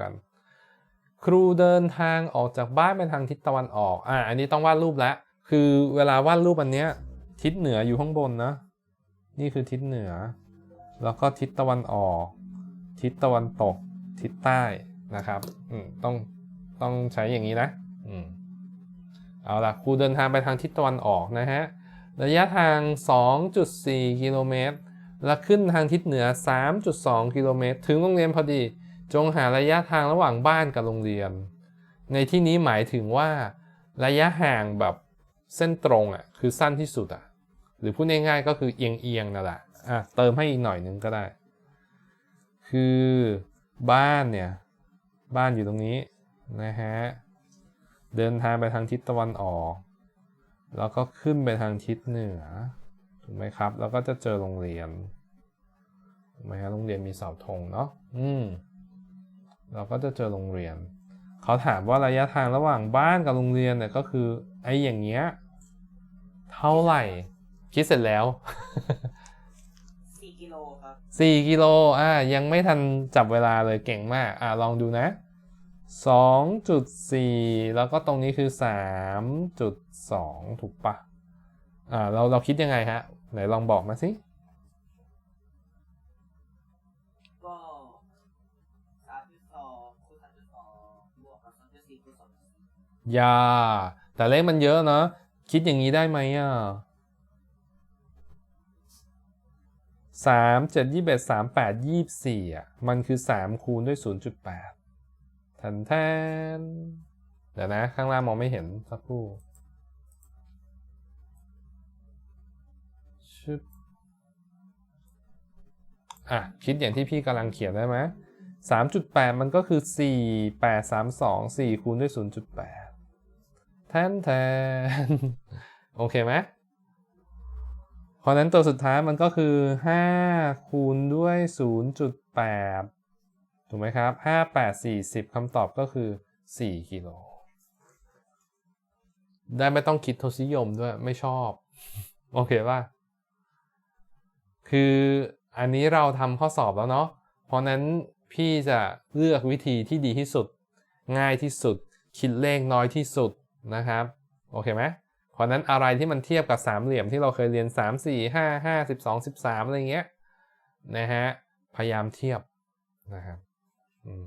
กัน ครูเดินทางออกจากบ้านไปทางทิศตะวันออกอ่าอันนี้ต้องวาดรูปแล้วคือเวลาวาดรูปอันเนี้ย ทิศเหนืออยู่ข้างบนนะ นี่คือทิศเหนือ แล้วก็ทิศตะวันออก ทิศตะวันตก ทิศใต้นะครับอืมต้องต้องใช้อย่างนี้นะอืมเอาล่ะครูเดินทางไปทางทิศตะวันออกนะฮะระยะทาง 2.4 กิโลเมตร และขึ้นทางทิศเหนือ 3.2 กิโลเมตร ถึงโรงเรียนพอดี จงหาระยะทางระหว่างบ้านกับโรงเรียน ในที่นี้หมายถึงว่า ระยะห่างแบบเส้นตรงอะคือสั้นที่สุดอะ หรือพูดง่ายๆก็คือเอียงเอียงนั่นแหละอะเติมให้อีกหน่อยนึงก็ได้ คือบ้านเนี่ย บ้านอยู่ตรงนี้นะฮะเดินทางไปทางทิศตะวันออก แล้วก็ขึ้นไปทางทิศเหนือถูกไหมครับ แล้วก็จะเจอโรงเรียนถูกไหมครับโรงเรียนมีเสาธงเนาะอืม เราก็จะเจอโรงเรียน เขาถามว่าระยะทางระหว่างบ้านกับโรงเรียนเนี่ยก็คือไอ้อย่างเงี้ยเท่าไหร่ คิดเสร็จแล้วสี่กิโลครับ4กิโลอ่ายังไม่ทันจับเวลาเลยเก่งมากอ่าลองดูนะ2.4 แล้วก็ตรงนี้คือ 3.2 ถูกปะอ่าเราเราคิดยังไงฮะ ไหนลองบอกมาสิ ย่าแต่เลขมันเยอะเนาะคิดอย่างนี้ได้ไหมอะสามเจ็ดยี่สิบเอ็ดสามแปดยี่สี่อะ มันคือสามคูณด้วยศูนย์จุดแปดแทนแทน เดี๋ยวนะ ข้างล่างมองไม่เห็นสักครู่ชึบอะ คิดอย่างที่พี่กำลังเขียนได้ไหมสามจุดแปดมันก็คือสี่แปดสามสองสี่คูณด้วยศูนย์จุดแปด ทนแทนโอเคไหมเพราะนั้นตัวสุดท้ายมันก็คือ5คูณด้วย 0.8 ถูกไหมครับ 5 8 40คำตอบก็คือ 4 กิโล ได้ไม่ต้องคิดทศนิยมด้วยไม่ชอบ โอเคป่ะ คืออันนี้เราทำข้อสอบแล้วเนาะ เพราะนั้นพี่จะเลือกวิธีที่ดีที่สุด ง่ายที่สุด คิดเลขน้อยที่สุด นะครับโอเคไหมเพราะนั้นอะไรที่มันเทียบกับสามเหลี่ยมที่เราเคยเรียน 3 4 5 5 12 13 อะไรเงี้ยนะฮะพยายามเทียบนะครับอืม